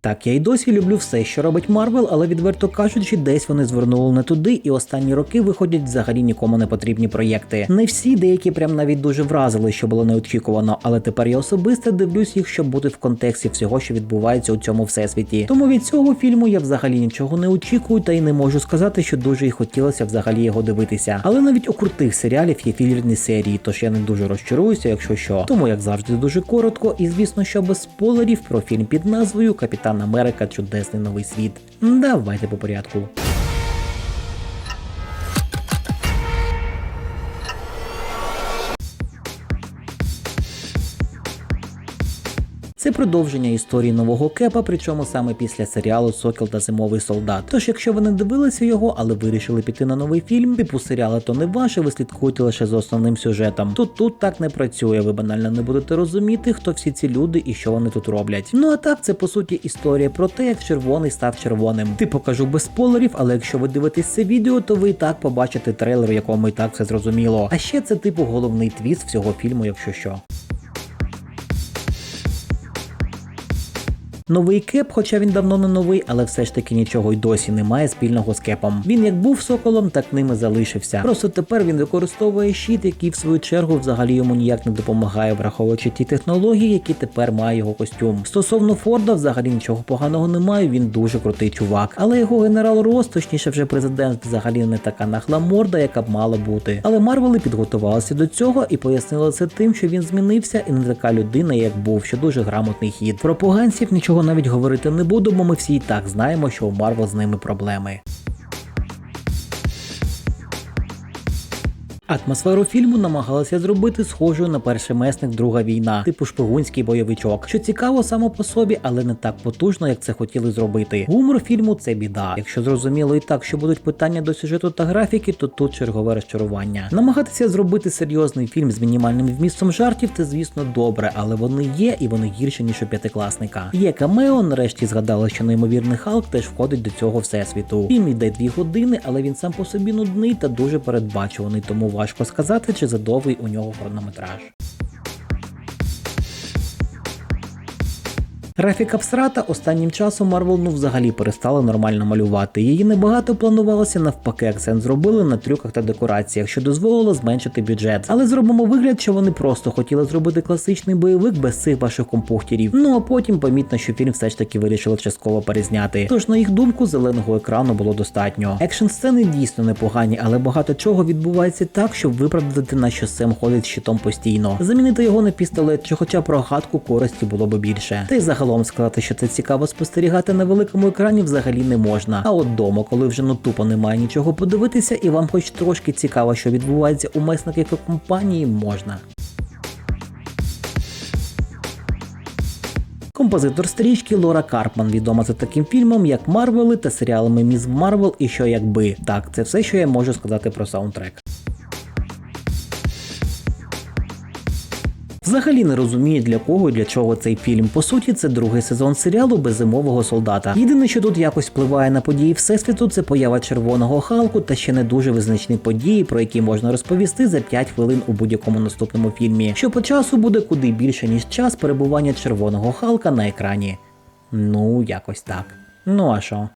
Так, я й досі люблю все, що робить Марвел, але відверто кажучи, десь вони звернули не туди, і останні роки виходять взагалі нікому не потрібні проєкти. Не всі, деякі прям навіть дуже вразили, що було неочікувано, але тепер я особисто дивлюсь їх, щоб бути в контексті всього, що відбувається у цьому всесвіті. Тому від цього фільму я взагалі нічого не очікую, та й не можу сказати, що дуже й хотілося взагалі його дивитися. Але навіть у крутих серіалів є філірні серії, тож я не дуже розчаруюся, якщо що. Тому як завжди дуже коротко, і звісно, що без спойлерів про фільм під назвою Капітан Америка Чудесний новий світ. Давайте по порядку. Це продовження історії нового кепа, причому саме після серіалу Сокіл та Зимовий солдат. Тож, якщо ви не дивилися його, але вирішили піти на новий фільм, типу серіала, то не ваше, ви слідкуєте лише за основним сюжетом. То тут так не працює, ви банально не будете розуміти, хто всі ці люди і що вони тут роблять. Ну а так, це по суті історія про те, як червоний став червоним. Ти покажу без спойлерів, але якщо ви дивитесь це відео, то ви і так побачите трейлер, в якому і так все зрозуміло. А ще це типу головний твіст всього фільму, якщо що. Новий кеп, хоча він давно не новий, але все ж таки нічого й досі немає спільного з кепом. Він як був соколом, так ним і залишився. Просто тепер він використовує щит, який в свою чергу взагалі йому ніяк не допомагає, враховуючи ті технології, які тепер має його костюм. Стосовно Форда, взагалі нічого поганого немає. Він дуже крутий чувак. Але його генерал Рос, точніше, вже президент, взагалі не така нахла морда, яка б мала бути. Але Марвели підготувалися до цього і пояснили це тим, що він змінився і не така людина, як був, що дуже грамотний хід. Про поганців нічого навіть говорити не буду, бо ми всі і так знаємо, що у Марвел з ними проблеми. Атмосферу фільму намагалися зробити схожою на перший месник Друга війна, типу шпигунський бойовичок, що цікаво само по собі, але не так потужно, як це хотіли зробити. Гумор фільму це біда. Якщо зрозуміло і так, що будуть питання до сюжету та графіки, то тут чергове розчарування. Намагатися зробити серйозний фільм з мінімальним вмістом жартів, це звісно добре, але вони є і вони гірші ніж у п'ятикласника. Є камео, нарешті згадали, що неймовірний Халк теж входить до цього всесвіту. Фільм йде дві години, але він сам по собі нудний та дуже передбачуваний, тому важко сказати, чи задовгий у нього хронометраж. Графіка всрата останнім часом Марвел ну взагалі перестала нормально малювати. Її небагато планувалося, навпаки, акцент зробили на трюках та декораціях, що дозволило зменшити бюджет. Але зробимо вигляд, що вони просто хотіли зробити класичний бойовик без цих ваших компухтерів. Ну а потім помітно, що фільм все ж таки вирішили частково перезняти. Тож, на їх думку, зеленого екрану було достатньо. Екшн сцени дійсно непогані, але багато чого відбувається так, щоб виправдати на що Сем ходить щитом постійно. Замінити його на пістолет, чи хоча про гадку користі було би більше. Та й загалом сказати, що це цікаво спостерігати на великому екрані взагалі не можна. А от дома, коли вже ну тупо немає нічого подивитися, і вам хоч трошки цікаво, що відбувається у месників і компанії, можна. Композитор стрічки Лора Карпман відома за таким фільмом, як Марвели та серіалами Міс Марвел і що якби. Так, це все, що я можу сказати про саундтрек. Взагалі не розумію для кого і для чого цей фільм. По суті, це другий сезон серіалу без зимового солдата. Єдине, що тут якось впливає на події всесвіту, це поява червоного халку та ще не дуже визначні події, про які можна розповісти за 5 хвилин у будь-якому наступному фільмі. Що по часу буде куди більше ніж час перебування червоного халка на екрані. Ну, якось так. Ну а що?